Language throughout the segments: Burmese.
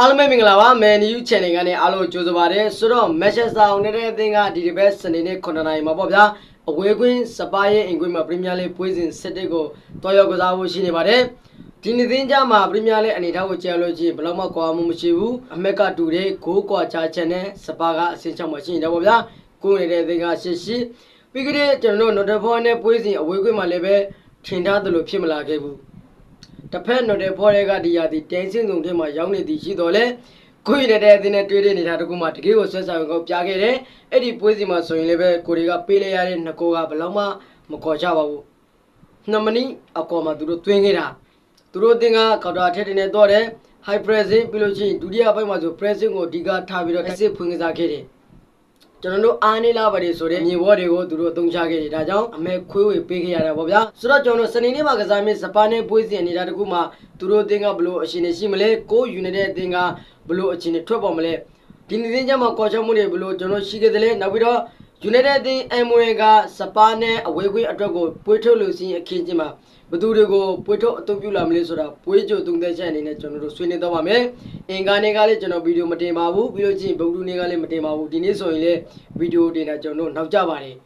အားလုံးပဲမင်္ဂလာပါမယ်နယူး channel ကနေအားလုံးကြိုဆိုပါရစေဆိုတော့ Manchester United အသင်းကဒီတစ်ပတ်စနေနေ့9နာရီမှာပေါ့ဗျာအဝေးကွင်းစပါးရဲ့အင်ကွင်းမှာ Premier League ပွဲစဉ်7ကိုတော်ရောက်ကစားဖို့ရှိနေပါတယ်ဒီနေ့သင်းကြမှာ Premier League အနေထားကိုကြည့်ရလို့ရှိရင်ဘယ်တော့မှကွာမှုမရှိဘူးအမက်ကတူတဲ့ဂိုးကွာချချက်နဲ့စပါးကအဆင့်6မှာရှိနေတယ်ပေါ့ဗျာကိုယ်နေတဲ့အသင်းကရှစ်ရှိပြီးကြတဲ့ကျွန်တော်တို့ Nottingham နဲ့ပွဲစဉ်အဝေးကွင်းမှာလည်းပဲထင်ထားသလိုဖြစ်မလာခဲ့ဘူး တစ်ဖက်နော်တဲ့ဖော်ရဲကဒီယာဒီတင်းစင်းစုံထဲမှာရောက်နေသည်ရှိတော်လဲကိုရတဲ့အတင်းနဲ့တွေ့တဲ့နေတာတကူမှတကယ်ကိုဆွဲဆောင်ကောပြခဲ့တယ်အဲ့ဒီပွဲစီမှာဆိုရင်လည်းပဲကိုတွေကပေးလိုက်ရတဲ့နှစ်ကိုကဘယ်လောက်မှမခေါ်ကြပါဘူးနှစ်မိနစ်အကောမှာသူတို့တွင်းခဲ့တာသူတို့အတင်းကကော်တာထက်တင်နေတော့တယ် high pressing ပြီးလို့ရှိရင်ဒုတိယပိုင်းမှာဆို pressing ကိုအဓိကထားပြီးတော့ exit ဖွင့်ကစားခဲ့တယ် ကျွန်တော်တို့အားနေလာပါတယ်ဆိုတဲ့မြေဘောတွေကိုသူတို့အသုံးချခဲ့တယ်ဒါကြောင့်အမဲခွေးဝေပေးခဲ့ရတာပေါ့ဗျာဆိုတော့ကျွန်တော်တို့စနေနေ့မှာကစားမင်းစပါးနဲ့ပွဲစဉ်နေတာတခုမှသူတို့အသင်းကဘလို့အရှင်နေရှိမလဲကိုယူနေတဲ့အသင်းကဘလို့အရှင်နေထွက်ပေါ်မလဲဒီနေ့ချင်းမှာကော်ချမှုတွေဘလို့ကျွန်တော်ရှိခဲ့တယ်လေနောက်ပြီးတော့ ယူနိုက်တက်အသင်းအမ်ဝေကစပါးနဲ့အဝေးခွင့်အတွက်ကိုပွေးထုတ်လို့ရှိရင်အခင်းချင်းမှာဘသူတွေကိုပွေးထုတ်အသုံးပြုလာမလဲဆိုတာပွေးကြိုသုံးသက်ချက်အနေနဲ့ကျွန်တော်တို့ဆွေးနွေးတော့ပါမယ်အင်္ဂါနေ့ကလည်းကျွန်တော်ဗီဒီယိုမတင်ပါဘူးပြီးလို့ချင်းဗုဒ္ဓနေ့ကလည်းမတင်ပါဘူးဒီနေ့ဆိုရင်လည်းဗီဒီယိုတင်တာကျွန်တော်တို့နောက်ကျပါတယ်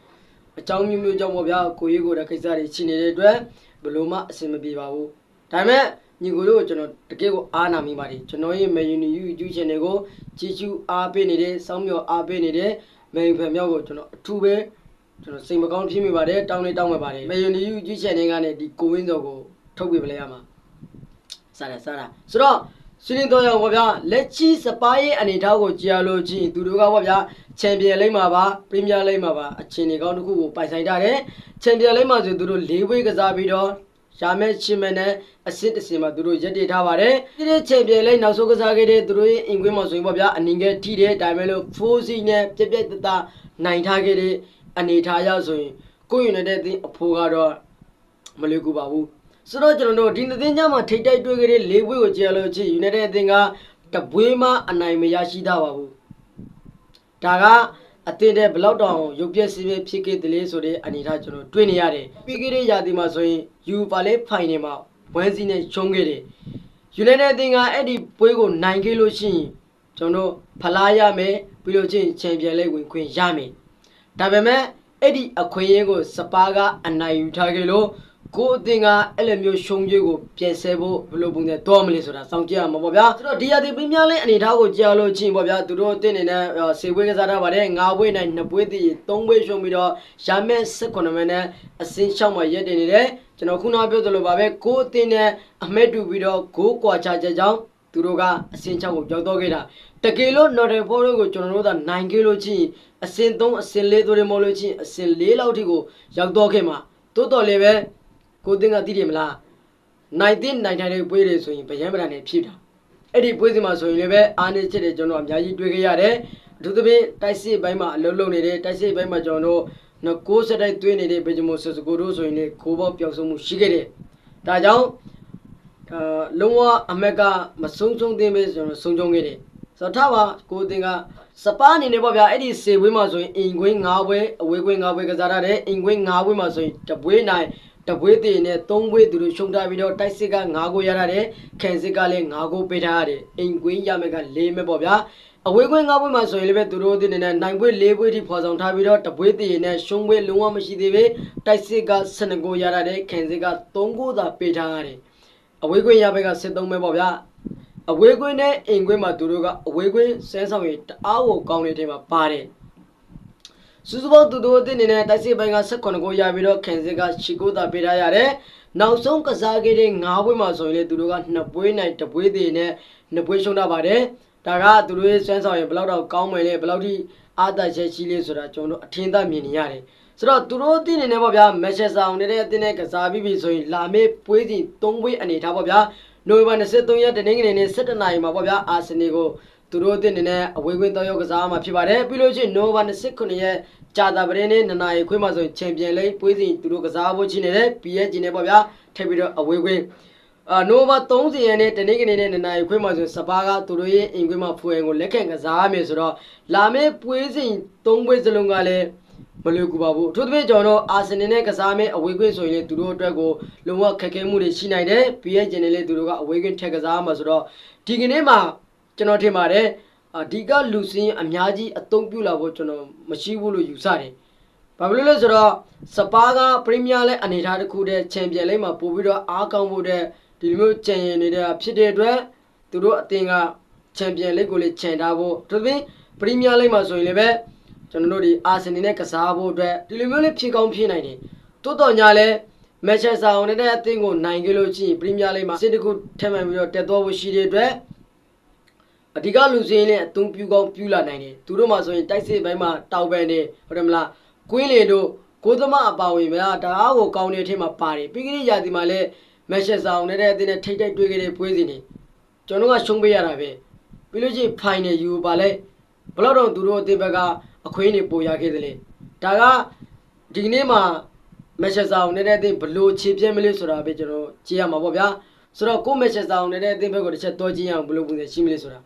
အကြောင်းမျိုးမျိုးကြောင့်ပေါ့ဗျာကိုရေးကိုယ်တဲ့ကိစ္စတွေရှိနေတဲ့အတွက်ဘယ်လို့မှအဆင်မပြေပါဘူးဒါပေမဲ့ညီကိုတို့ကိုကျွန်တော်တကယ်ကိုအားနာမိပါတယ်ကျွန်တော်ရဲ့ menu YouTube channel ကိုကြည့်ရှုအားပေးနေတဲ့စောင်းမြော်အားပေးနေတဲ့ main ဖန်မြောက်ကိုကျွန်တော်အထူးပဲကျွန်တော်စိတ်မကောင်းဖြစ်မိပါတယ်တောင်းလေးတောင်းမဲ့ပါတယ် menu YouTube channel ကနေဒီကိုဝင်းစော်ကိုထုတ်ပြပလဲရမှာစားတာစားတာဆိုတော့ဆွေးနွေးတော့ရအောင်ပါဗျာလက်ချီစပါးရဲ့အနေအထားကိုကြည့်ရလို့ချင်းသူတို့ကပါဗျာချန်ပီယံလိမ့်မှာပါပရီးမီးယားလိမ့်မှာပါအချင်းတွေကောင်းတစ်ခုကိုပိုင်ဆိုင်ကြတယ်ချန်ပီယံလိမ့်မှာဆိုသူတို့၄ဝေးကစားပြီးတော့ ရှာမဲချင်းမဲနဲ့အစစ်တစ်စင်မှာသူတို့ရက်တည်ထားပါတယ်ဒီတဲ့ချန်ပီယံလိမ့်နောက်ဆုံးကစားခဲ့တဲ့သူတို့ရဲ့အင်ကွင်းမှာဆိုရင်ပေါ့ဗျာအနည်းငယ်ထိတဲ့ဒါပေမဲ့လို့ဖိုးစီနဲ့ပြက်ပြက်တတနိုင်ထားခဲ့တဲ့အနေအထားရဆိုရင်ကိုယ်ယူနေတဲ့အသင်းအဖိုးကတော့မလွယ်ကူပါဘူးဆိုတော့ကျွန်တော်တို့ဒီနှစ်သင်းကြမှာထိတ်တိုက်တွေ့ခဲ့တဲ့၄ဘွေးကိုကြည့်ရလို့ချင်း United အသင်းကတဘွေးမှအနိုင်မရရှိတာပါဘူးဒါက အသင်းတဲ့ဘလောက်တောင်ရုပ်ပြက်စီးပြဖြစ်ခဲ့တယ်လေဆိုတဲ့အနေအထားကျွန်တော်တွေ့နေရတယ်ပြီးခဲ့တဲ့ရာသီမှာဆိုရင် UEFA လေဖိုင်နယ်မှာဝမ်စီနဲ့ရှုံးခဲ့တယ် United အသင်းကအဲ့ဒီပွဲကိုနိုင်ခဲ့လို့ရှိရင်ကျွန်တော်ဖလားရမယ်ပြီးလို့ချင်းချန်ပီယံလိဝင်ခွင့်ရမယ်ဒါပေမဲ့အဲ့ဒီအခွင့်အရေးကိုစပါးကအနိုင်ယူထားခဲ့လို့ ကိုယ်အသင်ကအဲ့လိုမျိုးရှုံးကျွေးကိုပြင်ဆင်ဖို့ဘယ်လိုပုံစံတော့မလဲဆိုတာစောင့်ကြည့်ရမှာပေါ့ဗျာဆိုတော့ဒီရသည်ပင်းများလေးအနေထားကိုကြားလို့ချင်းပေါ့ဗျာသူတို့အသင်နေနဲ့ဆေးပွဲကစားထားပါတယ်၅ပွဲနိုင်၂ပွဲတည်၃ပွဲရှုံးပြီးတော့ရမဲ့၁9မိနစ်အစင်း၆မှာရက်တင်နေတယ်ကျွန်တော်ခုနပြောသလိုပါပဲကိုယ်အသင်နဲ့အမဲတူပြီးတော့ဂိုးကွာချချက်ကြောင့်သူတို့ကအစင်း6ကိုကြောက်တော့ခဲ့တာတကယ်လို့ Northern Forest ကိုကျွန်တော်တို့ကနိုင်ခဲ့လို့ချင်းအစင်း3အစင်း4တို့တွေမဟုတ်လို့ချင်းအစင်း4လောက်ထိကိုရောက်တော့ခဲ့မှာတိုးတော်လည်းပဲ ကိုတင်ကသိတယ်မလားနိုင်တဲ့နိုင်တိုင်းတွေပွဲတွေဆိုရင်ဗျံပဒံနဲ့ဖြစ်တာအဲ့ဒီပွဲစီမှာဆိုရင်လည်းပဲအားနေချက်တွေကျွန်တော်အများကြီးတွေ့ခဲ့ရတယ်အထူးသဖြင့်တိုက်စစ်ဘိုင်းမှာအလုံးလုံးနေတဲ့တိုက်စစ်ဘိုင်းမှာကျွန်တော်တို့နော်ကိုးစက်တိုက်သွင်းနေတဲ့ဗေဂျမိုဆစ်ကိုတို့ဆိုရင်လည်းကိုပေါက်ပျောက်ဆုံးမှုရှိခဲ့တယ်ဒါကြောင့်အာလုံးဝအမက်ကမဆုံးဆုံးသင်းပဲကျွန်တော်ဆုံးချုံခဲ့တယ်ဆိုတော့ထားပါကိုအတင်ကစပါးအနေနဲ့ပေါ့ဗျာအဲ့ဒီစေဝေးမှာဆိုရင်အင်ကွင်း၅ဘွဲအဝေးကွင်း၅ဘွဲကစားရတယ်အင်ကွင်း၅ဘွဲမှာဆိုရင်တပွေးနိုင် တပွေးတည်နဲ့၃ဘွဲသူတို့ရှုံထားပြီးတော့တိုက်စစ်က၅ကိုရရတယ်ခင်စစ်ကလည်း၅ကိုပေးထားရတယ်အင်ကွင်းရမယ်က၄မဲ့ပေါ့ဗျာအဝေးကွင်း၅ဘွဲမှာဆိုရင်လည်းပဲသူတို့အတင်နဲ့နိုင်ဘွဲ၄ဘွဲထိဖော်ဆောင်ထားပြီးတော့တပွေးတည်နဲ့ရှုံးဘွဲလုံးဝမရှိသေးပဲတိုက်စစ်က၁၂ကိုရရတယ်ခင်စစ်က၃ကိုသာပေးထားရတယ်အဝေးကွင်းရဘက်က73ပဲပေါ့ဗျာအဝေးကွင်းနဲ့အိမ်ကွင်းမှာသူတို့ကအဝေးကွင်းဆဲဆောင်ရတအားကိုကောင်းနေတဲ့မှာပါတယ် စုစုပေါင်းသူတို့အသင်းအနေနဲ့တိုက်စစ်ပိုင်းက18ကိုရပြီးတော့ခင်စစ်ကရှီကိုတာပေးထားရတယ်နောက်ဆုံးကစားခဲ့တဲ့9ပွဲမှာဆိုရင်လေသူတို့က2ပွဲနိုင်1ပွဲသေးနဲ့2ပွဲရှုံးတာပါတယ်ဒါကသူတို့ရဲ့ဆွမ်းဆောင်ရင်ဘယ်လောက်တော့ကောင်းမယ်လဲဘယ်လောက်ထိအားသာချက်ရှိလဲဆိုတာကျွန်တော်တို့အထင်သာမြင်နေရတယ်ဆိုတော့သူတို့အသင်းနေနေပေါ့ဗျာမက်ချက်ဆောင်နေတဲ့အသင်းနဲ့ကစားပြီးပြီဆိုရင်လာမေးပွဲစီ၃ပွဲအနေထားပေါ့ဗျာနိုဝင်ဘာ23ရက်တနင်္ဂနွေနေ့17နာရီမှာပေါ့ဗျာအာဆင်နယ်ကို သူတို့အသင်းနေနဲ့အဝေးကွင်းတောက်ရောက်ကစားမှာဖြစ်ပါတယ်ပြီးလို့ရှိရင်နိုဝင်ဘာ29ရက်ကြာတာပရင်နေ့2နာရီခွဲမှာဆိုရင်ချန်ပီယံလိပွဲစီသူတို့ကစားဖို့ရှိနေတယ် PSG နဲ့ပေါ့ဗျာထပ်ပြီးတော့အဝေးကွင်းအာနိုဘာ30ရက်နေ့တနင်္ဂနွေနေ့နှစ်နာရီခွဲမှာဆိုစပါးကသူတို့ရဲ့အင်ကွင်းမှာဖွယ်ကိုလက်ခံကစားမယ်ဆိုတော့လာမယ့်ပွဲစဉ်၃ပွဲစလုံးကလည်းမလွယ်ကူပါဘူးအထူးသဖြင့်ကျွန်တော်တို့အာဆင်နယ်နဲ့ကစားမယ့်အဝေးကွင်းဆိုရင်လေသူတို့အတွက်ကိုလုံးဝခက်ခဲမှုတွေရှိနိုင်တယ် PSG နဲ့လေသူတို့ကအဝေးကွင်းထက်ကစားမှာဆိုတော့ဒီကနေ့မှာ ကျွန်တော်ထင်ပါတယ်အဒီကလူစင်းအများကြီးအသုံးပြုလာဖို့ကျွန်တော်မရှိဘူးလို့ယူဆတယ်ဘာဖြစ်လို့လဲဆိုတော့စပါးကပရီးမီးယားလိအနေထားတစ်ခုတည်းချန်ပီယံလိမှာပို့ပြီးတော့အားကောင်းဖို့တဲ့ဒီလိုမျိုးကြံရင်နေတဲ့ဖြစ်တဲ့အတွက်သူတို့အသင်းကချန်ပီယံလိကိုလည်းချန်ထားဖို့သူတို့ပရီးမီးယားလိမှာဆိုရင်လည်းပဲကျွန်တော်တို့ဒီအာဆင်နယ်နဲ့ကစားဖို့အတွက်ဒီလိုမျိုးလေးဖြည့်ကောင်းဖြည့်နိုင်တယ်တိုးတော်ညာလဲမန်ချက်စတာယူနိုက်တက်အသင်းကိုနိုင်ကြလို့ရှိရင်ပရီးမီးယားလိမှာစစ်တခုထက်မှန်ပြီးတော့တက်သွားဖို့ရှိတဲ့အတွက် အဓိကလူစင်းလေးအသုံးပြုကောင်းပြုလာနိုင်တယ်သူတို့မှဆိုရင်တိုက်စစ်ပိုင်းမှာတောက်ပန်နေဟုတ်တယ်မလားကွင်းလင်တို့ကိုသမအပါဝင်များတအားကိုကောင်းတဲ့အထက်မှာပါတယ်ပြီးကြတဲ့ရာသီမှာလဲမန်ချက်စတာယူနိုက်တက်အသင်းနဲ့ထိတ်တိုက်တွေ့ခဲ့တဲ့ပွဲစဉ်တွေကျွန်တော်ကရှုံးပေးရတာပဲပြီးလို့ရှိရင်ဖိုင်နယ်ယူပါလဲဘယ်တော့တော့သူတို့အသင်းဘက်ကအခွင့်အရေးပိုရခဲ့တယ်လေဒါကဒီနေ့မှာမက်ချက်စာအောင်နေတဲ့တဲ့အသင်းဘလို့ခြေပြဲမလဲဆိုတာပဲကျွန်တော်ကြည့်ရမှာပေါ့ဗျာဆိုတော့ကိုမက်ချက်စာအောင်နေတဲ့အသင်းဘက်ကိုတစ်ချက်တော့ကြည့်ရအောင်ဘလို့ပုံစံရှိမလဲဆိုတာ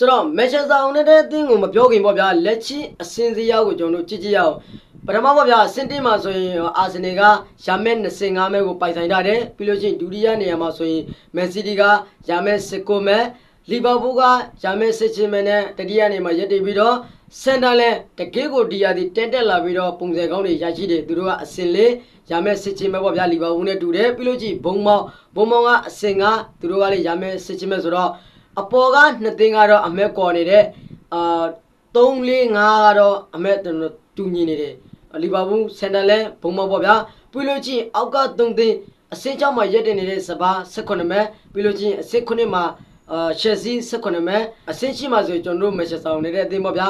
ဆိုတော့မက်ချက်စာအောင်နေတဲ့အသင်းကိုမပြောခင်ပေါ့ဗျာလက်ချီအစင်စရာကိုကျွန်တော်တို့ကြည့်ကြည့်ရအောင်ပထမပေါ့ဗျာစင်တင်မှာဆိုရင်အာဆင်နယ်ကရာမဲ25မဲကိုပိုင်ဆိုင်ထားတယ်ပြီးလို့ရှိရင်ဒုတိယနေရာမှာဆိုရင်မန်စီးတီးကရာမဲ19မဲလီဗာပူးကရာမဲ16မဲနဲ့တတိယနေရာမှာရပ်တည်ပြီးတော့စန်တာလန်တကယ်ကိုဒီယာဒီတက်တက်လာပြီးတော့ပုံစံကောင်းတွေရရှိတယ်သူတို့ကအစင်လေးရာမဲ16မဲပေါ့ဗျာလီဗာပူးနဲ့တူတယ်ပြီးလို့ရှိရင်ဘုံမောင်ဘုံမောင်ကအစင်ကသူတို့ကလည်းရာမဲ16မဲဆိုတော့ အပေါ်ကနှစ်သိန်းကတော့အမက်ကော်နေတဲ့အာ3 4 5ကတော့အမက်တူညီနေတယ်လီဗာပူးစန်တန်လဲဘုံမောပေါ့ဗျာပြီးလို့ချင်းအောက်က3သိန်းအဆင့်6မှာရက်တင်နေတဲ့စပါး18မဲပြီးလို့ချင်းအဆင့်9မှာအာရှက်စီ18မဲအဆင့်8မှာဆိုကျွန်တော်တို့မက်ချက်ဆောင်နေတဲ့အသင်းပေါ့ဗျာ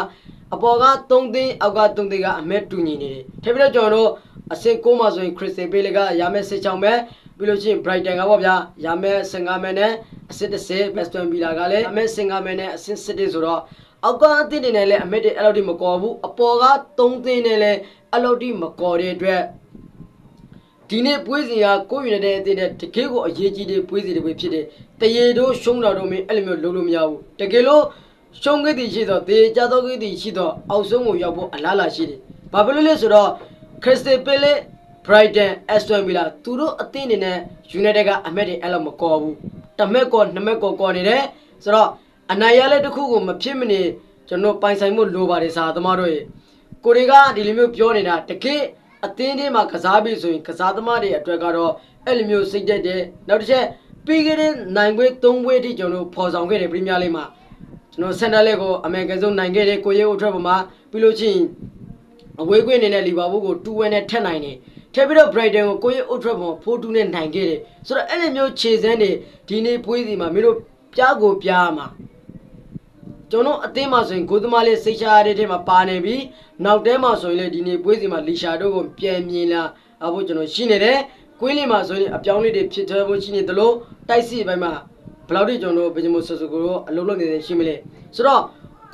အပေါ်က3သိန်းအောက်က3သိန်းကအမဲတူညီနေတယ်ထပ်ပြီးတော့ကျွန်တော်တို့အဆင့်9မှာဆိုရင်ခရစ်စတီပေးလကရာမဲ16မဲ ပြီးလို့ချင်း Brighton ကပေါ့ဗျာရာမဲ15မဲနဲ့အဆင့်10 Western Villa ကလည်းအမဲ15မဲနဲ့အဆင့်7ဆိုတော့အောက်ကအသင်းတွေနဲ့လည်းအမက်တွေအဲ့လိုတိမကော်ဘူးအပေါ်က3သိန်းနဲ့လည်းအဲ့လိုတိမကော်တဲ့အတွက်ဒီနေ့ပွဲစဉ်ကကိုယ်ယူနေတဲ့အသင်းနဲ့တကယ်ကိုအရေးကြီးတဲ့ပွဲစဉ်တွေပဲဖြစ်တယ်တရေတို့ရှုံးတာတို့မင်းအဲ့လိုမျိုးလုပ်လို့မရဘူးတကယ်လို့ရှုံးခဲ့သည်ရှိတော့တေကြတော့ခဲ့သည်ရှိတော့အောက်ဆုံးကိုရောက်ဖို့အလားလာရှိတယ်ဘာဖြစ်လို့လဲဆိုတော့ခရစ်စတီပယ်လေ Brighton Aston Villa သူတို့အသင်းတွေနဲ့ United ကအမက်တွေအဲ့လိုမကော်ဘူးတမက်ကော်နှစ်မက်ကော်ကော်နေတယ်ဆိုတော့အနိုင်ရလဲတစ်ခုကိုမဖြစ်မနေကျွန်တော်ပိုင်ဆိုင်မှုလိုပါတယ်စာသမားတို့ရေကိုတွေကဒီလိုမျိုးပြောနေတာတကယ်အသင်းတွေမှာကစားပြီးဆိုရင်ကစားသမားတွေအတွက်ကတော့အဲ့လိုမျိုးစိတ်တက်တယ်နောက်တစ်ချက်ပြီးခဲ့တဲ့နိုင်ပွဲ၃ပွဲအထိကျွန်တော်ဖော်ဆောင်ခဲ့တယ်ပရီးမီးယားလိမှာကျွန်တော်စန်တာလက်ကိုအမေရိကန်ဆုံးနိုင်ခဲ့တယ်ကိုရဲအိုထရက်ပေါ်မှာပြီးလို့ချင်းအဝေးကွင်းအနေနဲ့လီဗာပူးကို2-1နဲ့ထက်နိုင်တယ် ထပ်ပြီးတော့ Brighton ကိုကိုရဲအိုထရက်ပေါ်4-2နဲ့နိုင်ခဲ့တယ်ဆိုတော့အဲ့လိုမျိုးခြေစမ်းတွေဒီနေ့ပွဲစီမှာမင်းတို့ပြားကိုပြားမှာကျွန်တော်အသင်းမှာဆိုရင်ဂိုးသမားလေးစိတ်ချရတဲ့ထဲမှာပါနေပြီနောက်တဲမှာဆိုရင်လေဒီနေ့ပွဲစီမှာလီရှာတို့ကိုပြန်မြင်လာအဖို့ကျွန်တော်ရှိနေတယ်ကွင်းလေးမှာဆိုရင်အပြောင်းလေးတွေဖြစ်ထွန်းဖို့ရှိနေသလိုတိုက်စီဘက်မှာဘယ်လောက်ထိကျွန်တော်ဘယ်လိုဆဆူကိုအလုံးလုံးနေနေရှိမလဲဆိုတော့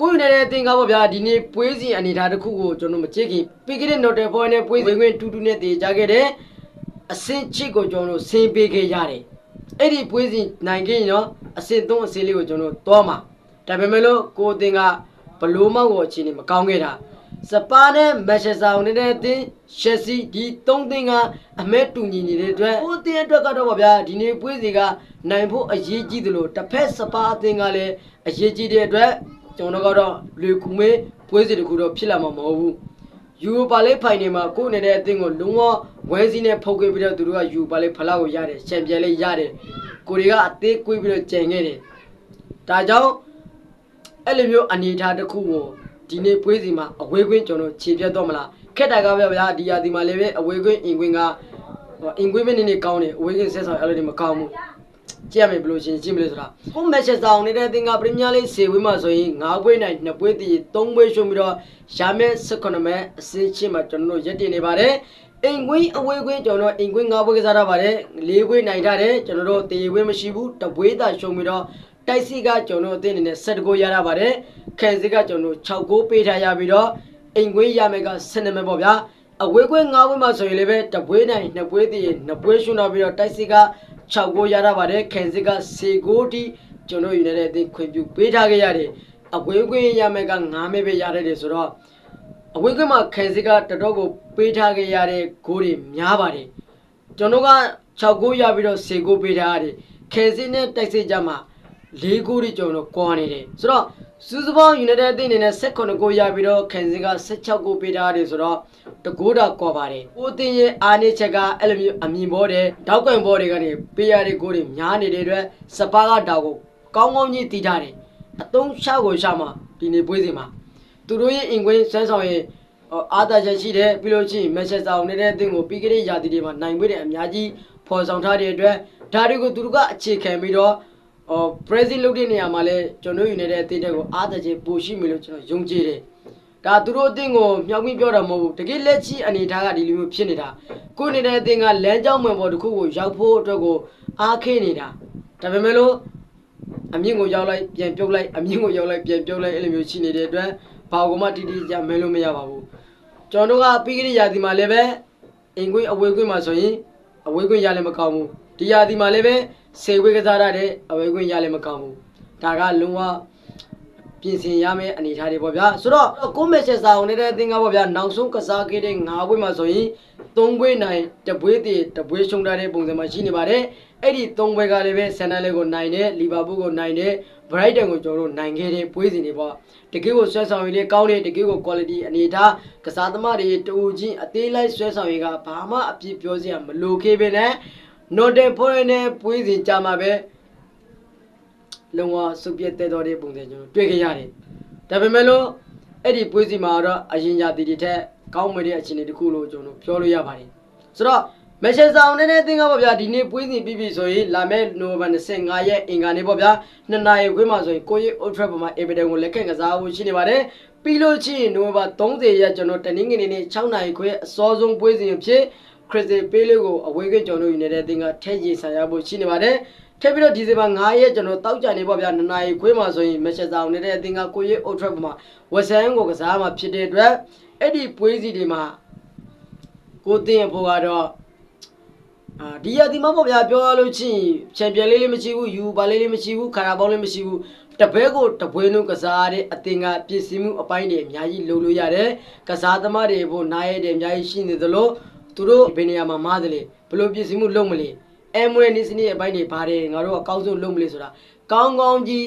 ကိုယ်နေတဲ့တင်ကားပေါ့ဗျာဒီနေ့ပွဲစီအနေထားတစ်ခုကိုကျွန်တော်မကြည့်ခင်ပြီးခဲ့တဲ့ note ပေါ်နဲ့ပွဲဝင်ခွင့်တူတူနဲ့တည်ကြခဲ့တယ်အစင်ချစ်ကိုကျွန်တော်ဆင်းပေးခဲ့ရတယ်အဲ့ဒီပွဲစီနိုင်ခဲ့ရင်တော့အစင်သုံးအစင်လေးကိုကျွန်တော်တွားမှာဒါပေမဲ့လို့ကိုအတင်ကဘလိုမောက်ကိုအခြေအနေမကောင်းခဲ့တာစပါးနဲ့မက်ရှယ်ဆာဝင်တဲ့အတင်းရှက်စီဒီ၃သင်းကအမဲတူညီနေတဲ့အတွက်ကိုအတင်အတွက်ကတော့ဗျာဒီနေ့ပွဲစီကနိုင်ဖို့အရေးကြီးတယ်လို့တစ်ဖက်စပါးအတင်းကလည်းအရေးကြီးတဲ့အတွက် ကျွန်တော်ကတော့လူကူမေးပွဲစီတစ်ခုတော့ဖြစ်လာမှာမဟုတ်ဘူးယူရိုပါလေးဖိုင်နေမှာကိုယ်နေတဲ့အသင်းကိုလုံးဝဝဲစီးနဲ့ဖုတ်ခဲ့ပြီးတော့သူတို့ကယူပါလေးဖလောက်ကိုရတယ်ချန်ပီယံလေးရတယ်ကိုတွေကအသေးကွေးပြီးတော့ကြံခဲ့တယ်ဒါကြောင့်အဲ့လိုမျိုးအနေအထားတစ်ခုကိုဒီနေ့ပွဲစီမှာအဝေးကွင်းကျွန်တော်ခြေပြတ်တော့မလားခက်တာကဗျာဒီယာဒီမှာလည်းပဲအဝေးကွင်းအင်ကွင်းကအင်ကွင်းမနေနေကောင်းတယ်အဝေးကွင်းဆက်ဆောင်အဲ့လိုတွေမကောင်းဘူး ကြည့်ရမယ်ဘယ်လိုရှင်းကြည့်မလဲဆိုတာကိုမက်ချက်ဆောင်နေတဲ့တင်ကပရီးမီးယားလိစေဝေးမှာဆိုရင်9ပွဲနိုင်2ပွဲတည်3ပွဲရှုံးပြီးတော့ရာမဲ18မဲအစင်းချင်းမှာကျွန်တော်တို့ရက်တည်နေပါတယ်အိမ်ကွင်းအဝေးကွင်းကျွန်တော်အိမ်ကွင်း9ပွဲကစားထားပါတယ်၄ပွဲနိုင်ထားတယ်ကျွန်တော်တို့တည်ပွဲမရှိဘူးတပွဲသာရှုံးပြီးတော့တိုက်စီကကျွန်တော်အသင်းအနေနဲ့7ဂိုးရတာပါတယ်ခံစစ်ကကျွန်တော်6ဂိုးပေးထားရပြီးတော့အိမ်ကွင်းရမယ်က12မဲပေါ့ဗျာအဝေးကွင်း၅ဝင်းမှာဆိုရင်လည်းပဲတပွဲနိုင်နှစ်ပွဲတည်နှစ်ပွဲရှုံတော့ပြီးတော့တိုက်စစ်က 6ဂိုးရတာပါတယ်ခင်စစ်က10ဂိုးတိကျွန်တော်ယူနေတဲ့အသင်းခွင့်ပြုပေးထားခဲ့ရတယ်အဝေးကွင်းရမယ်က9မဲပဲရရတယ်ဆိုတော့အဝေးကွင်းမှာခင်စစ်ကတတော်ကိုပေးထားခဲ့ရတဲ့ဂိုးတွေများပါတယ်ကျွန်တော်က6ဂိုးရပြီးတော့10ဂိုးပေးထားရတယ်ခင်စစ်နဲ့တိုက်စစ်ကြမှာ၄ဂိုးတိကျွန်တော်ကွာနေတယ်ဆိုတော့ စူးစပေါင်း United အသင်းအနေနဲ့18ဂိုးရပြီးတော့ခင်စစ်က16ဂိုးပေးထားရတယ်ဆိုတော့တကိုးတာကွာပါတယ်။ကိုတင်ရဲ့အားနေချက်ကအဲ့လိုမျိုးအမြင်ပေါ်တယ်တောက်ကွင်ပေါ်တွေကနေပေးရတဲ့ကိုတွေများနေတဲ့အတွက်စပါးကတောက်ကိုကောင်းကောင်းကြီးတီးထားတယ်။အတုံးရှောက်ကိုရှောက်မှဒီနေ့ပွဲစဉ်မှာသူတို့ရဲ့အင်ကွင်းဆွဲဆောင်ရဲ့အာသာချက်ရှိတယ်ပြီးလို့ရှိရင်မက်ဆက်ဆောင်နေတဲ့အသင်းကိုပြီးကြတဲ့ရာသီတွေမှာနိုင်ပွဲတွေအများကြီးဖော်ဆောင်ထားတဲ့အတွက်ဒါတွေကိုသူတို့ကအခြေခံပြီးတော့ အော်ပရက်ဇီလုပ်တဲ့နေရာမှာလဲကျွန်တော်ယူနေတဲ့အသင်းတွေကိုအားသာချက်ပိုရှိမယ်လို့ကျွန်တော်ယုံကြည်တယ်။ဒါသူတို့အသင်းကိုမြောက်ပြီးပြောတာမဟုတ်ဘူးတကယ်လက်ချီအနေထားကဒီလိုမျိုးဖြစ်နေတာကိုနေတဲ့အသင်းကလမ်းကြောင်းမှန်ပေါ်တစ်ခုကိုရောက်ဖို့အတွက်ကိုအားခင်းနေတာဒါပေမဲ့လို့အမြင့်ကိုရောက်လိုက်ပြန်ပြုတ်လိုက်အမြင့်ကိုရောက်လိုက်ပြန်ပြုတ်လိုက်အဲ့လိုမျိုးရှိနေတဲ့အတွက်ဘာကိုမှတိတိကျကျမဲလို့မရပါဘူးကျွန်တော်တို့ကပြီးခဲ့တဲ့ရာသီမှာလည်းပဲအင်ကွင်းအဝေးကွင်းမှာဆိုရင်အဝေးကွင်းရလည်းမကောင်းဘူး ဒီရာသီမှာလည်းပဲစေဝေးကစားရတဲ့အဝေးကွင်းရလည်းမကောင်းဘူးဒါကလုံးဝပြင်ဆင်ရမယ့်အနေအထားတွေပေါ့ဗျာဆိုတော့ကိုမက်ချက်စာအောင်နေတဲ့အသင်းကပေါ့ဗျာနောက်ဆုံးကစားခဲ့တဲ့9ပွဲမှာဆိုရင်3ပွဲနိုင်တပွဲတည်တပွဲရှုံးထားတဲ့ပုံစံမှာရှိနေပါတယ်အဲ့ဒီ3ပွဲကလည်းပဲဆန်နယ်လေကိုနိုင်တယ်လီဗာပူးကိုနိုင်တယ်ဘရိုက်တန်ကိုကျွန်တော်တို့နိုင်ခဲ့တဲ့ပွဲစဉ်တွေပေါ့တကယ်ကိုဆွဲဆောင်ရည်လေးကောင်းတဲ့တကယ်ကို quality အနေအထားကစားသမားတွေတူချင်းအသေးလိုက်ဆွဲဆောင်ရည်ကဘာမှအပြစ်ပြောစရာမလိုခဲ့ပဲနဲ့ not the point နဲ့ပွဲစဉ်ကြမှာပဲလုံးဝစုပ်ပြတ်တဲ့တော်တဲ့ပုံစံကျွန်တော်တွေ့ခဲ့ရတယ်။ဒါပေမဲ့လို့အဲ့ဒီပွဲစီမှာတော့အရင်ရာသီတွေထက်ကောင်းမွေတဲ့အခြေအနေတစ်ခုလို့ကျွန်တော်ပြောလို့ရပါတယ်။ဆိုတော့မက်ရှယ်ဆောင်နဲ့တဲ့အသင်းကပေါ့ဗျာဒီနေ့ပွဲစဉ်ပြီးပြီဆိုရင်လာမယ့်နိုဝင်ဘာ25ရက်အင်္ဂါနေ့ပေါ့ဗျာနှစ်နာရီခွဲမှာဆိုရင်ကိုရီ Old Trafford မှာ Everton ကိုလက်ခံကစားဖို့ရှိနေပါတယ်။ပြီးလို့ရှိရင်နိုဝင်ဘာ30ရက်ကျွန်တော်တနင်္ဂနွေနေ့6နာရီခွဲအစောဆုံးပွဲစဉ်ဖြစ် ခရစ်စတီပေးလေးကိုအဝေးကကျွန်တော်ယူနေတဲ့အသင်းကထဲ့ကြီးဆန်ရဖို့ရှိနေပါတယ်။ထပ်ပြီးတော့ဒီဇင်ဘာ9ရက်ကျွန်တော်တောက်ကြနေပေါ့ဗျာနှစ်နာရီခွဲမှာဆိုရင်မက်ချက်ဆောင်နေတဲ့အသင်းကကိုရီ Old Trafford မှာဝက်ဆန်ကိုကစားမှာဖြစ်တဲ့အတွက်အဲ့ဒီပွဲစီတွေမှာကိုတင်ရဖို့ကတော့အာဒီရဒီမှာပေါ့ဗျာပြောရလို့ချင်းချန်ပီယံလေးလေးမရှိဘူးယူပါလေးလေးမရှိဘူးခါရာဘောင်းလေးမရှိဘူးတပွဲကိုတပွဲလုံးကစားတဲ့အသင်ကပြည့်စည်မှုအပိုင်းတွေအများကြီးလိုလို့ရတယ်ကစားသမားတွေဘို့နားရတဲ့အများကြီးရှိနေသလို သူတို့ဘယ်နေရာမှာမားတယ်လေဘယ်လိုပြည့်စည်မှုလုပ်မလဲအဲမွေးနေစနစ်အပိုင်းတွေပါတယ်ငါတို့ကအကောင်းဆုံးလုပ်မလဲဆိုတာကောင်းကောင်းကြီး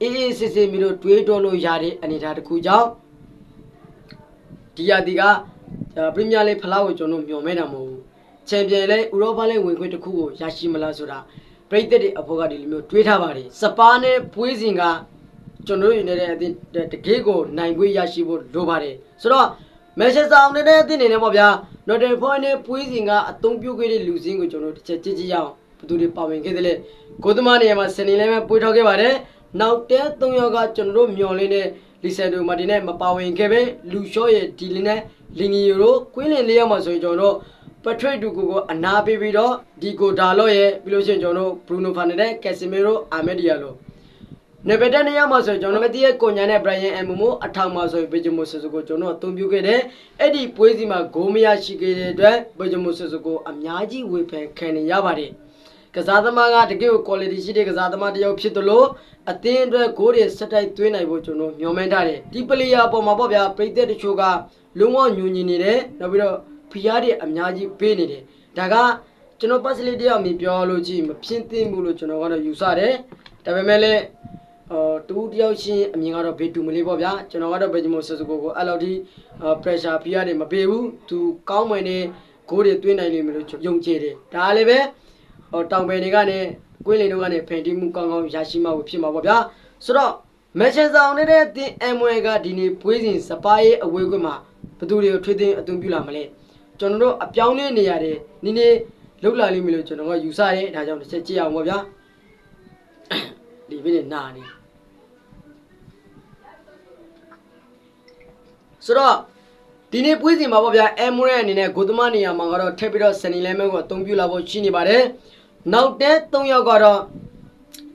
အေးအေးစစ်စစ်မျိုးတို့တွေးတောလို့ရတဲ့အနေအထားတစ်ခုကြောင့်ဒီရဒီကပရီးမီးယားလိဖလားကိုကျွန်တော်မျှော်မဲတာမဟုတ်ဘူးချန်ပီယံလဲဥရောပလဲဝင်ခွင့်တစ်ခုကိုရရှိမလားဆိုတာပြိသက်တွေအဖို့ကဒီလိုမျိုးတွေးထားပါတယ်စပါးနဲ့ပွေးစဉ်ကကျွန်တော်တို့ယူနေတဲ့အသင်းတကယ်ကိုနိုင်ခွင့်ရရှိဖို့လိုပါတယ်ဆိုတော့မန်ချက်စတာအောင်နေတဲ့အသင်းနေနဲ့ပေါ့ဗျာ နော်တယ်ဖွိုင်းနဲ့ပွေးစဉ်ကအသုံးပြုခဲ့တဲ့လူစင်းကိုကျွန်တော်တစ်ချက်ကြည့်ကြည့်ရအောင်ဘယ်သူတွေပါဝင်ခဲ့သလဲကိုသမားနေရာမှာစနေလဲပဲပွေးထောက်ခဲ့ပါတယ်နောက်တဲ၃ယောက်ကကျွန်တော်တို့မျော်လင်းတဲ့လီဆန်ဒိုမာတင်နဲ့မပါဝင်ခဲ့ပဲလူရှော့ရဲ့ဒီလင်းနဲ့လင်ငီယိုတို့ကွင်းလင်လေးယောက်မှာဆိုရင်ကျွန်တော်တို့ပထရိတ်တူကိုကိုအနာပေးပြီးတော့ဒီကိုဒါလော့ရဲ့ပြီးလို့ရှိရင်ကျွန်တော်တို့ဘရူနိုဖာနယ်နဲ့ကက်ဆီမီရိုအာမက်ဒီယာလို နေပက်တဲ့နေရာမှာဆိုကျွန်တော်တို့တည်းရဲ့ကိုညာနဲ့ဘရိုင်ယန်အမ်မမိုအထောင်မှာဆိုဘီဂျမိုဆဆကိုကျွန်တော်အသုံးပြုခဲ့တယ်အဲ့ဒီပွဲစီမှာဂိုးမရရှိခဲ့တဲ့အတွက်ဘီဂျမိုဆဆကိုအများကြီးဝေဖန်ခံနေရပါတယ်ကစားသမားကတကယ်ကို quality ရှိတဲ့ကစားသမားတစ်ယောက်ဖြစ်သလိုအသင်းအတွက်ဂိုးတွေစက်တိုက်သွင်းနိုင်ဖို့ကျွန်တော်မျှော်မှန်းထားတယ်ဒီပလေယာပေါ်မှာပေါ့ဗျာပရိသတ်တချို့ကလုံးဝညူညင်နေတယ်နောက်ပြီးတော့ဖီးယားတွေအများကြီးပေးနေတယ်ဒါကကျွန်တော်ပတ်စလေးတယောက်မြင်ပြောလို့ကြည့်မဖြစ်သင့်ဘူးလို့ကျွန်တော်ကတော့ယူဆတယ်ဒါပေမဲ့လည်း အော်တူတယောက်ချင်းအမြင်ကတော့ဘေးတူမလေးပေါ့ဗျာကျွန်တော်ကတော့ဘယ်ဂျမိုဆဆကိုကိုအဲ့လောက်ထိ pressure ဖီးယားတွေမပေးဘူးသူကောင်းမွန်တဲ့ဂိုးတွေသွင်းနိုင်လိမ့်မယ်လို့ယုံကြည်တယ်ဒါလည်းပဲဟောတောင်ပယ်တွေကနေကွင်းလင်တို့ကနေဖန်တီးမှုကောင်းကောင်းရရှိမှဖြစ်မှာပေါ့ဗျာဆိုတော့မန်ချက်စတာအောင်နေတဲ့တင်အမ်ဝဲကဒီနေ့ပွဲစဉ်စပါးရဲ့အဝေးကွင်းမှာဘယ်သူတွေကိုထွေးသိမ်းအသွင်ပြုလာမလဲကျွန်တော်တို့အပြောင်းလဲနေရတယ်နည်းနည်းလောက်လာလိမ့်မယ်လို့ကျွန်တော်ကယူဆရဲဒါကြောင့်တစ်ချက်ကြည့်အောင်ပေါ့ဗျာ ဒီပြည့်နေနာနေဆိုတော့ဒီနေ့ပွဲစဉ်မှာပေါ့ဗျာအမ်ဝဲအနေနဲ့ဂိုသမားနေရာမှာကတော့ထပ်ပြီးတော့စနီလဲမဲကိုအသုံးပြုလာဖို့ရှိနေပါတယ်နောက်တဲ၃ယောက်ကတော့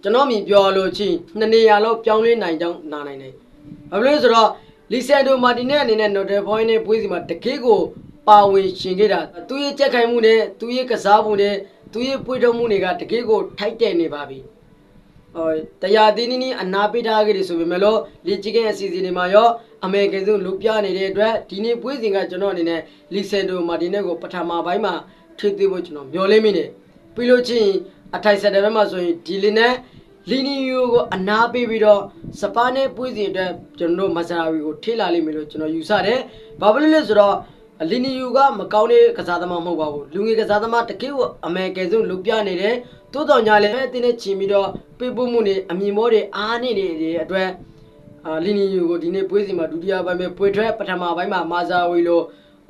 ကျွန်တော်မြင်ပြောလို့ချင်းနှစ်နေရာလောက်ပြောင်းလဲနိုင်ကြောင်းနာနိုင်တယ်။ဘာဖြစ်လို့လဲဆိုတော့လီဆန်ဒိုမာတင်နဲ့အနေနဲ့နော်တယ်ဘွိုင်းနဲ့ပွေးစီမှာတကယ်ကိုပပါဝင်ရှင်ခဲ့တာသူရဲ့ကြက်ခိုင်မှုနဲ့သူရဲ့ကစားမှုနဲ့သူရဲ့ပွေထုံမှုတွေကတကယ်ကိုထိုက်တဲ့နေပါပြီဟော တရားသီးနီးနီးအနာပေးထားခဲ့တယ်ဆိုပေမဲ့လို့လေချီကင်းအစီအစဉ်တွေမှာရောအမေရိကန်စုလူပြနေတဲ့အတွက်ဒီနေ့ပွဲစဉ်ကကျွန်တော်အနေနဲ့လီဆန်ဒိုမာတင်နယ်ကိုပထမပိုင်းမှာထိသိဖို့ကျွန်တော်မျှော်လင့်မိနေပြီးလို့ချင်းအထိုက်ဆက်တဲ့ဘက်မှာဆိုရင်ဒီလီနဲ့လီနီယိုကိုအနာပေးပြီးတော့စပါးနဲ့ပွဲစဉ်အတွက်ကျွန်တော်တို့မဆရာဝီကိုထိလာလိမ့်မယ်လို့ကျွန်တော်ယူဆတယ်ဘာဖြစ်လို့လဲဆိုတော့ လီနီယူကမကောင်းတဲ့ကစားသမားမဟုတ်ပါဘူးလူငယ်ကစားသမားတကယ်ကိုအမေရိကန်ဆုံးလူပြနေတယ်တိုးတော်ညာလည်းအတင်းနဲ့ချီပြီးတော့ပြပမှုနေအမြင်မောတွေအားနေနေတဲ့အတွက်အာလီနီယူကိုဒီနေ့ပွဲစီမှာဒုတိယပိုင်းပဲပွဲထွက်ပထမပိုင်းမှာမာဇာဝီလို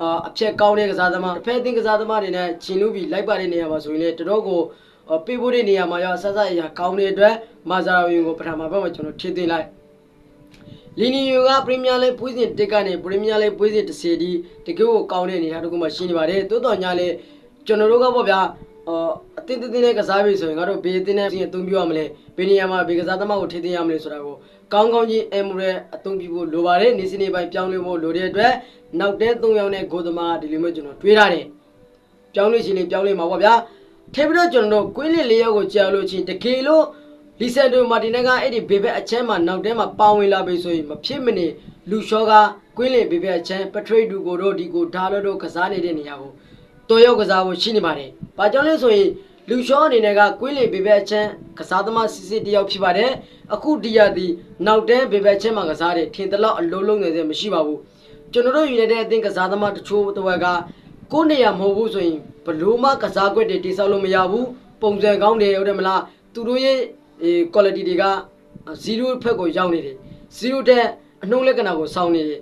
အာအဖြက်ကောင်းတဲ့ကစားသမားတစ်ဖက်အသင်းကစားသမားတွေနဲ့ချင်လူပြီးလိုက်ပါတဲ့နေရာမှာဆိုရင်လေတော်တော်ကိုပြဖို့တဲ့နေရာမှာရောဆက်ဆက်အရာကောင်းတဲ့အတွက်မာဇာဝီကိုပထမဘက်မှာကျွန်တော်ထည့်သွင်းလိုက် လီနီယိုကပရီးမီးယားလိဂ်ပွဲစဉ်တစ်ကနေပရီးမီးယားလိဂ်ပွဲစဉ်တစ်စီဒီတကယ်ကိုကောင်းတဲ့အနေအထားတစ်ခုမှရှိနေပါတယ်တိုးတော်ညာလေကျွန်တော်တို့ကပေါ့ဗျာအော်အတင်းတင်းနဲ့ကစားပြီဆိုရင်ငါတို့ဘေးတင်းနဲ့အသုံးပြုရမလဲဘေးနေရာမှာဘေးကစားသမားကိုထိသိရမလဲဆိုတာကိုကောင်းကောင်းကြီးအမှုရဲအသုံးပြုဖို့လိုပါတယ်နေစနေပိုင်းပြောင်းလဲဖို့လိုတဲ့အတွက်နောက်တဲ၃ယောက်နဲ့ဂိုသမားဒီလိုမျိုးကျွန်တော်တွေးထားတယ်ပြောင်းလဲရှင်လေးပြောင်းလဲမှာပေါ့ဗျာထေပြီးတော့ကျွန်တော်တို့ကွင်းလစ်၄ယောက်ကိုကြာလို့ချင်းတကယ်လို့ လီဆန်ဒိုမာတင်နက်ကအဲ့ဒီဘေဘက်အချမ်းမှာနောက်ထဲမှာပါဝင်လာပြီဆိုရင်မဖြစ်မနေလူရှောကကွင်းလင်ဘေဘက်အချမ်းပထရိတ်ဒူကိုတို့ဒီကိုဓာတ်လို့တို့ကစားနေတဲ့နေရာကိုတော်ရောက်ကစားဖို့ရှိနေပါတယ်။ဘာကြောင့်လဲဆိုရင်လူရှောအနေနဲ့ကကွင်းလင်ဘေဘက်အချမ်းကစားသမားစစ်စစ်တယောက်ဖြစ်ပါတယ်။အခုဒီရသည်နောက်တဲဘေဘက်အချမ်းမှာကစားတယ်ထင်တလောက်အလုံးလုံးနေစေမရှိပါဘူး။ကျွန်တော်တို့ယူနေတဲ့အသင်းကစားသမားတချို့တစ်ဝက်ကကိုယ်နေရာမဟုတ်ဘူးဆိုရင်ဘလို့မှကစားကွက်တွေတိစောက်လို့မရဘူး။ပုံစံကောင်းတယ်ဟုတ်တယ်မလား။သူတို့ရဲ့ အေ quality တွေက0ဖက်ကိုရောက်နေတယ်0တဲ့အနှုံးလက္ခဏာကိုစောင်းနေတယ်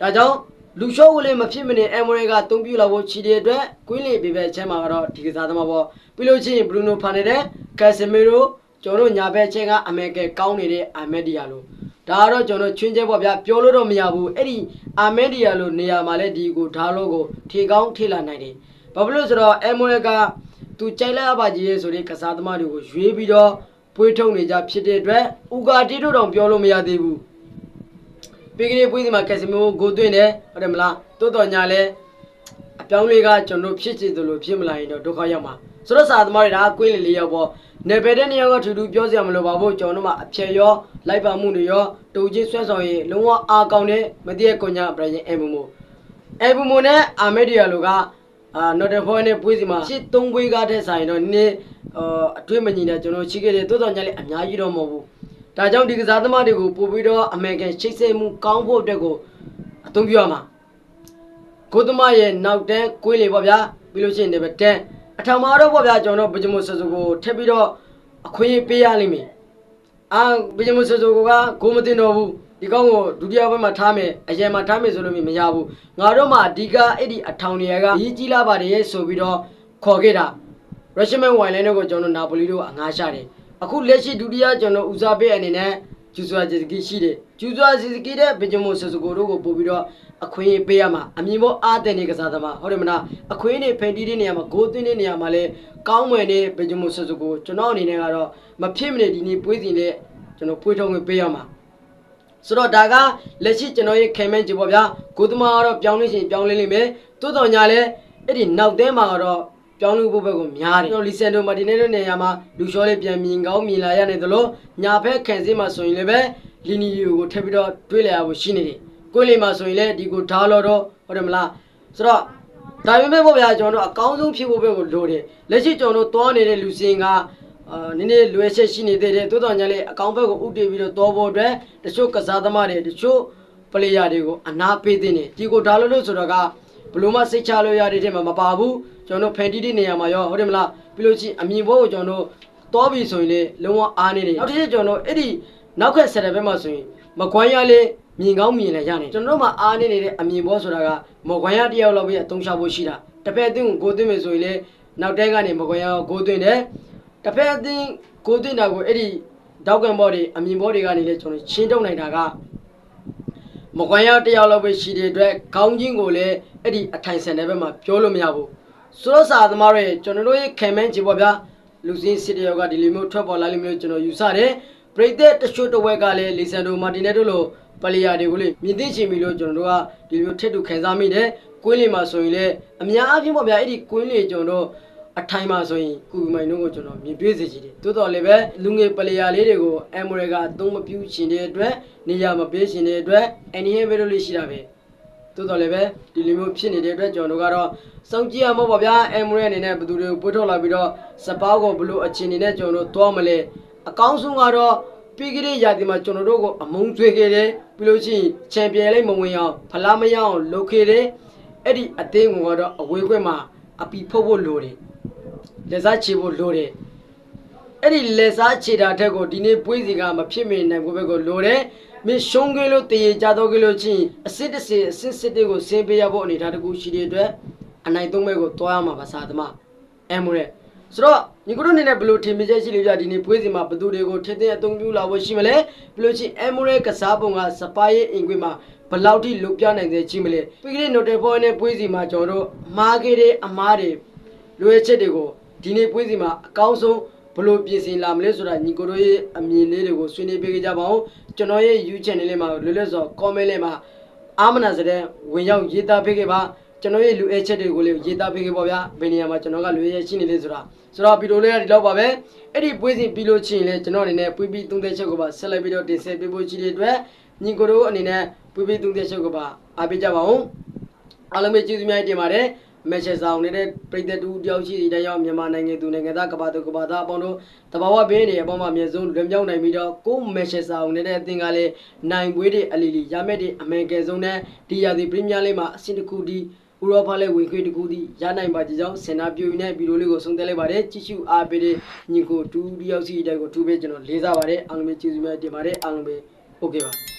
ဒါကြောင့်လူရှော့ကိုလည်းမဖြစ်မနေအမိုရေကအသုံးပြုလာဖို့ချီတဲ့အတွက်ကွင်းလီဘေဘဲအချက်မှာကတော့ဒီကစားသမားပေါ့ပြီးလို့ချင်းဘရူနိုဖာနေတဲ့ကက်ဆမီရိုကျွန်တော်တို့ညာဘက်ချက်ကအမေကကောင်းနေတဲ့အာမက်ဒီယာလိုဒါကတော့ကျွန်တော်ချွင်းချက်ပေါ့ဗျာပြောလို့တော့မရဘူးအဲ့ဒီအာမက်ဒီယာလိုနေရာမှာလည်းဒီကိုဓာတ်လို့ကိုထေကောင်းထေလာနိုင်တယ်ဘာဖြစ်လို့ဆိုတော့အမိုရေကသူကြိုက်လိုက်ရပါကြီးရဲ့ဆိုတဲ့ကစားသမားတွေကိုရွေးပြီးတော့ ပွေးထုတ်နေကြဖြစ်တဲ့အတွက်ဥကာတီတို့တောင်ပြောလို့မရသေးဘူးပေကလေးပွေးစီမှာကက်စမီယိုဂိုသွင်းတယ်ဟုတ်တယ်မလားတိုးတော်ညာလဲအပြောင်းလေးကကျွန်တော်ဖြစ်ချင်သလိုဖြစ်မလာရင်တော့ဒုက္ခရောက်မှာဆိုတော့စာသမားတွေဒါကွင်းလေးလေးရောက်ပေါ့နေပယ်တဲ့နေရာကထူထူပြောစရာမလိုပါဘူးကျွန်တော်တို့မှာအဖြေရောလိုက်ပါမှုတွေရောတူချင်းဆွဲဆောင်ရင်လုံးဝအားကောင်းတဲ့မတိရကွန်ညာဘရရင်အမ်မိုအမ်မိုနဲ့အာမက်ဒီယာလိုက အာနော်တယ်ဖောနဲ့ပွေးစီမှာရှစ်သုံးပွေးကားတဲ့ဆိုင်တော့နည်းအာအတွင်းမညီတဲ့ကျွန်တော်ရှိခဲ့တယ်တိုးတော်ညာလေးအများကြီးတော့မဟုတ်ဘူးဒါကြောင့်ဒီကစားသမားတွေကိုပို့ပြီးတော့အမေရိကန်ချိတ်ဆက်မှုကောင်းဖို့အတွက်ကိုအသုံးပြုရမှာကိုသမားရဲ့နောက်တန်းကွေးလေပေါ့ဗျာပြီးလို့ရှိရင်လည်းတန်းအထောင်မှာတော့ပေါ့ဗျာကျွန်တော်ဗဂျမိုဆဆူကိုထပ်ပြီးတော့အခွင့်အရေးပေးရလိမ့်မယ်အာဗဂျမိုဆဆူကဂိုးမတင်တော့ဘူး ဒီကောင်းကိုဒုတိယဘက်မှာထားမယ်အရင်မှာထားမယ်ဆိုလို့မရဘူးငါတို့မှအဓိကအဲ့ဒီအထောင်တွေကရေးကြီးလာပါတယ်ဆိုပြီးတော့ခေါ်ခဲ့တာရုရှားမန်ဝိုင်လိုင်းတို့ကိုကျွန်တော်နာပိုလီတို့အငားရှာတယ်အခုလက်ရှိဒုတိယကျွန်တော်ဦးစားပေးအနေနဲ့ဂျူဇွာဂျီစကီရှိတယ်ဂျူဇွာဂျီစကီတဲ့ဘဂျမိုဆဆကိုတို့ကိုပို့ပြီးတော့အခွင့်အရေးပေးရမှာအမြင်ပေါ်အားတဲ့နေကစားသမားဟုတ်တယ်မလားအခွင့်အရေးဖန်တီးတဲ့နေရာမှာဂိုးသွင်းတဲ့နေရာမှာလဲကောင်းမွယ်တဲ့ဘဂျမိုဆဆကိုကျွန်တော်အနေနဲ့ကတော့မဖြစ်မနေဒီနေ့ပွေးစီနဲ့ကျွန်တော်ပွေးထုံးဝင်ပေးရမှာ ဆိုတော့ဒါကလက်ရှိကျွန်တော်ရဲ့ခံမှန်းကြည့်ပေါ့ဗျာကိုသမားကတော့ပြောင်းလဲရှင်ပြောင်းလဲလိမ့်မယ်တိုးတော်ညာလဲအဲ့ဒီနောက်တဲမှာကတော့ပြောင်းလဲဖို့ဘက်ကိုများတယ်ကျွန်တော်လီဆန်ဒိုမာတင်နယ်တို့နေရာမှာလူရှောလေးပြန်မြင်ကောင်းမြင်လာရနေသလိုညာဘက်ခံစင်းမှာဆိုရင်လည်းပဲလီနီယိုကိုထပ်ပြီးတော့တွေးလိုက်ရဖို့ရှိနေတယ်ကိုယ်လေးမှာဆိုရင်လည်းဒီကိုဓာလောတော့ဟုတ်တယ်မလားဆိုတော့ဒါပေမဲ့ပေါ့ဗျာကျွန်တော်တို့အကောင်းဆုံးဖြစ်ဖို့ဘက်ကိုလိုတယ်လက်ရှိကျွန်တော်တို့တွားနေတဲ့လူစင်ကအာ နည်းနည်းလွယ်ချက်ရှိနေသေးတယ်တိုးတော်ညာလေးအကောင့်ဘက်ကိုဥတည်ပြီးတော့တောဖို့အတွက်တချို့ကစားသမားတွေတချို့ပလေယာတွေကိုအနာပေးတဲ့နေဒီကိုဒါလို့လို့ဆိုတော့ကဘလို့မှစိတ်ချလို့ရတဲ့ထဲမှာမပါဘူးကျွန်တော်ဖန်တီးတဲ့နေရာမှာရောဟုတ်တယ်မလားပြီးလို့ချင်းအမြင်ဘောကိုကျွန်တော်တောပြီဆိုရင်လေလုံးဝအားနေတယ်နောက်တစ်ချက်ကျွန်တော်အဲ့ဒီနောက်ခက်ဆက်တဲ့ဘက်မှာဆိုရင်မကွမ်းရလေးမြင်ကောင်းမြင်လည်းရနေကျွန်တော်တို့မှာအားနေနေတဲ့အမြင်ဘောဆိုတာကမကွမ်းရတယောက်လောက်ပဲအသုံးချဖို့ရှိတာတစ်ဖက်အသင်းကိုကိုသွင်းမယ်ဆိုရင်လေနောက်တဲကနေမကွမ်းရကိုကိုသွင်းတယ် တစ်ဖက်အသင်းကိုသွင်းတာကိုအဲ့ဒီတောက်ကန်ဘောတွေအမြင်ဘောတွေကနေလေကျွန်တော်ရှင်းထုတ်နိုင်တာကမကွမ်းရတယောက်လောက်ပဲရှိတဲ့အတွက်ခေါင်းချင်းကိုလည်းအဲ့ဒီအထိုင်ဆန်တဲ့ဘက်မှာပြောလို့မရဘူးဆိုတော့စာသမားတွေကျွန်တော်တို့ရဲ့ခံမှန်းချေပေါ့ဗျာလူစင်းစစ်တယောက်ကဒီလိုမျိုးထွက်ပေါ်လာလိမ့်မယ်လို့ကျွန်တော်ယူဆတယ်ပရိသတ်တချို့တစ်ဝက်ကလည်းလီဆန်ဒိုမာတင်နယ်တို့လိုပလီယာတွေကိုလေမြင်သိချင်ပြီလို့ကျွန်တော်တို့ကဒီလိုမျိုးထက်တူခံစားမိတယ်ကွင်းလီမှာဆိုရင်လည်းအများအားဖြင့်ပေါ့ဗျာအဲ့ဒီကွင်းလီကျွန်တော်တို့ အထိုင်မှာဆိုရင်ကူမိုင်တို့ကိုကျွန်တော်မြင်တွေ့စေချင်တယ်တိုးတော်လည်းပဲလူငယ်ပလေယာလေးတွေကိုအမ်မိုရကအသုံးမပြုရှင်တဲ့အတွက်နေရာမပေးရှင်တဲ့အတွက်အန်နီယေဗီလိုလေးရှိတာပဲတိုးတော်လည်းပဲဒီလိုမျိုးဖြစ်နေတဲ့အတွက်ကျွန်တော်တို့ကတော့စောင့်ကြည့်ရမှာပေါ့ဗျာအမ်မရဲအနေနဲ့ဘယ်သူတွေကိုပွေးထုတ်လာပြီးတော့စပောက်ကိုဘလို့အခြေအနေနဲ့ကျွန်တော်တို့တွားမလဲအကောင်းဆုံးကတော့ပြီးကြတဲ့ရာသီမှာကျွန်တော်တို့ကိုအမုန်းသွေးခဲ့တယ်ပြီးလို့ရှိရင်ချန်ပီယံလိမ့်မဝင်အောင်ဖလားမရအောင်လုပ်ခဲ့တယ်အဲ့ဒီအသင်းကတော့အဝေးခွဲမှာအပီဖုတ်ဖို့လိုတယ် လက်စားချေဖို့လိုတယ်အဲ့ဒီလက်စားခြေတာထက်ကိုဒီနေ့ပွေးစီကမဖြစ်မနေနိုင်ဘူးပဲကိုလိုတယ်မင်းရှုံးကလေးလို့တည်ကြတော့ကလေးလို့ချင်းအစစ်တစ်စစ်အစစ်စစ်တွေကိုဆင်းပေးရဖို့အနေထားတစ်ခုရှိတဲ့အတွက်အနိုင်သုံးမဲ့ကိုတွားရမှာပါစာသမားအမ်မိုရဲဆိုတော့ညီကတို့အနေနဲ့ဘယ်လိုထင်မြင်ချက်ရှိလို့ပြဒီနေ့ပွေးစီမှာဘယ်သူတွေကိုထင်တဲ့အသုံးပြုလာဖို့ရှိမလဲဘယ်လိုချင်းအမ်မိုရဲကစားပုံကစပါးရဲ့အင်ကွေးမှာဘယ်လောက်ထိလုပြနိုင်စေရှိမလဲပြီးကြတဲ့ note ဖော်နဲ့ပွေးစီမှာကျွန်တော်တို့မှားခဲ့တဲ့အမားတွေလွယ်ချက်တွေကို ဒီနေ့ပွေးစီမှာအကောင်းဆုံးဘလို့ပြင်ဆင်လာမလဲဆိုတာညီကိုတို့ရဲ့အမြင်လေးတွေကိုဆွေးနွေးပေးကြပါဦးကျွန်တော်ရဲ့ YouTube channel လေးမှာလွယ်လွယ်ဆို comment လေးမှာအာမနာစတဲ့ဝင်ရောက်ရေးသားပေးခဲ့ပါကျွန်တော်ရဲ့လူအဲချက်တွေကိုလည်းရေးသားပေးခဲ့ပါဗျာဘယ်နေရာမှာကျွန်တော်ကလူရဲရှိနေလဲဆိုတာဆိုတော့ဗီဒီယိုလေးကဒီလောက်ပါပဲအဲ့ဒီပွေးစဉ်ပြီးလို့ချင်းလေကျွန်တော်အနေနဲ့ပွေးပြီးသုံးသက်ချက်ကိုပါဆက်လက်ပြီးတော့တင်ဆက်ပေးဖို့ရှိတဲ့အတွက်ညီကိုတို့အနေနဲ့ပွေးပြီးသုံးသက်ချက်ကိုပါအားပေးကြပါဦးအားလုံးပဲကျေးဇူးများတင်ပါတယ် မက်ချက်ဆောင်နေတဲ့ပြည်သက်တူတယောက်ရှိတဲ့ရောက်မြန်မာနိုင်ငံသူနိုင်ငံသားကဘာသူကဘာသားအပေါင်းတို့တဘာဝဘင်းတွေအပေါင်းမှာအမြဲဆုံးလွန်မြောက်နိုင်ပြီးတော့ကိုမက်ချက်ဆောင်နေတဲ့အသင်းကလည်းနိုင်ပွဲတွေအလီလီရမဲ့တွေအမေကယ်ဆုံးနဲ့ဒီရာသီပရီးမီးယားလိမှာအဆင့်တစ်ခုဒီဥရောပလည်းဝင်ခွင့်တစ်ခုဒီရနိုင်ပါကြကြောင်းစင်နာပြိုနေဗီဒီယိုလေးကိုဆုံးသက်လိုက်ပါတယ်ကြည့်ရှုအားပေးတဲ့ညီကိုတူတယောက်ရှိတဲ့ကိုတူပေးကျွန်တော်လေးစားပါတယ်အားလုံးပဲကျေးဇူးများတင်ပါတယ်အားလုံးပဲโอเคပါ